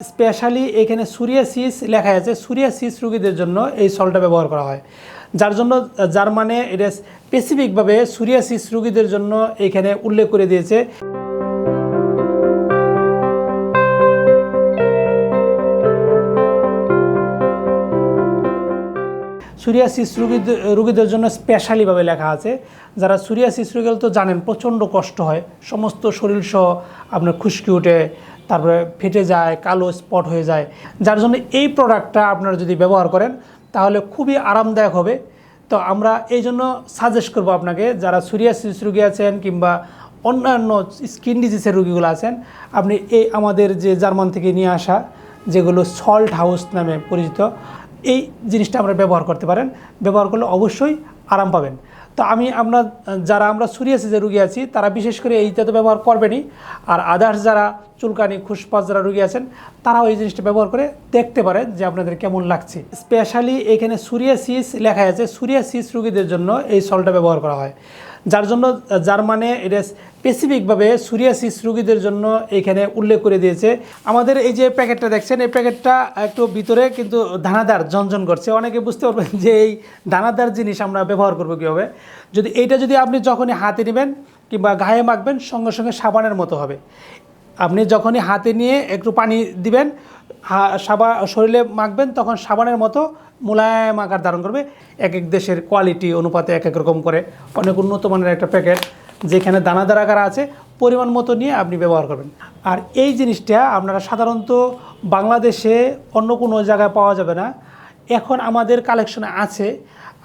Specially এখানে সুরিয়াসিস লেখা আছে, সুরিয়াসিস রোগীদের জন্য এই সলটা ব্যবহার করা হয়। যার জন্য, যার মানে এটা স্পেসিফিকভাবে সুরিয়াসিস রোগীদের জন্য এখানে উল্লেখ করে দিয়েছে। সুরিয়াসিস রুগীদের রুগীদের জন্য স্পেশালিভাবে লেখা আছে। যারা সুরিয়াসিস রুগী তো জানেন, প্রচণ্ড কষ্ট হয়। সমস্ত শরীর সহ আপনার খুশকি উঠে তারপরে ফেটে যায়, কালো স্পট হয়ে যায়। যার জন্য এই প্রোডাক্টটা আপনারা যদি ব্যবহার করেন, তাহলে খুবই আরামদায়ক হবে। তো আমরা এই জন্য সাজেস্ট করব আপনাকে, যারা সুরিয়াসিস রুগী আছেন কিংবা অন্যান্য স্কিন ডিজিজের রুগীগুলো আছেন, আপনি এই আমাদের যে জার্মান থেকে নিয়ে আসা, যেগুলো সল্ট হাউস নামে পরিচিত এই জিনিসটা আমরা ব্যবহার করতে পারেন। ব্যবহার করলে অবশ্যই আরাম পাবেন। তো আমি আমরা, যারা আমরা সুরিয়াসিসের রুগী আছি, তারা বিশেষ করে এইটা তো ব্যবহার করবেনই। আর আদার্স যারা চুলকানি খুশপাস যারা রুগী আছেন, তারাও এই জিনিসটা ব্যবহার করে দেখতে পারেন যে আপনাদের কেমন লাগছে। স্পেশালি এখানে সুরিয়াসিস লেখা আছে। সুরিয়াসিস রুগীদের জন্য এই সলটা ব্যবহার করা হয়। যার জন্য যার মানে এটা স্পেসিফিকভাবে সুরিয়াসিস রুগীদের জন্য এখানে উল্লেখ করে দিয়েছে। আমাদের এই যে প্যাকেটটা দেখছেন, এই প্যাকেটটা একটু ভিতরে কিন্তু দানাদার, ঝনঝন করছে। অনেকে বুঝতে পারবেন যে এই দানাদার জিনিস আমরা ব্যবহার করব কীভাবে। যদি, এইটা যদি আপনি যখনই হাতে নেবেন কিংবা গায়ে মাখবেন, সঙ্গে সঙ্গে সাবানের মতো হবে। আপনি যখনই হাতে নিয়ে একটু পানি দিবেন সাবা, শরীরে মাখবেন, তখন সাবানের মতো মোলায়েম আকার ধারণ করবে। এক এক দেশের কোয়ালিটি অনুপাতে এক এক রকম করে। অনেক উন্নত মানের একটা প্যাকেট যেখানে দানাদার আকার আছে, পরিমাণ মতো নিয়ে আপনি ব্যবহার করবেন। আর এই জিনিসটা আপনারা সাধারণত বাংলাদেশে অন্য কোনো জায়গায় পাওয়া যাবে না। এখন আমাদের কালেকশনে আছে।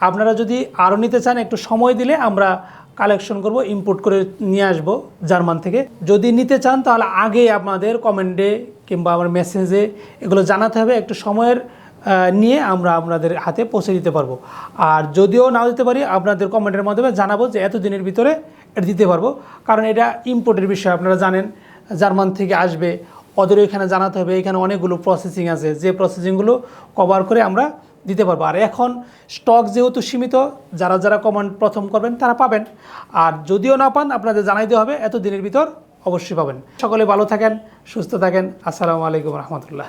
আপনারা যদি আরও নিতে চান, একটু সময় দিলে আমরা কালেকশন করব ইম্পোর্ট করে নিয়ে আসব জার্মান থেকে। যদি নিতে চান, তাহলে আগে আপনাদের কমেন্টে কিংবা আমার মেসেজে এগুলো জানাতে হবে। একটু সময়ের নিয়ে আমরা আপনাদের হাতে পৌঁছে দিতে পারব। আর যদিও নাও দিতে পারি, আপনাদের কমেন্টের মাধ্যমে জানাব যে এত দিনের ভিতরে এটা দিতে পারব। কারণ এটা ইম্পোর্টের বিষয়, আপনারা জানেন, জার্মান থেকে আসবে। ওদেরও এখানে জানাতে হবে, এখানে অনেকগুলো প্রসেসিং আছে। যে প্রসেসিংগুলো কভার করে আমরা দিতে পারব। আর এখন স্টক যেহেতু সীমিত, যারা যারা কমেন্ট প্রথম করবেন তারা পাবেন। আর যদিও না পান, আপনাদের জানাইতে হবে এত দিনের ভিতর অবশ্যই পাবেন। সকলে ভালো থাকেন, সুস্থ থাকেন। আসসালামু আলাইকুম রহমতুল্লাহ।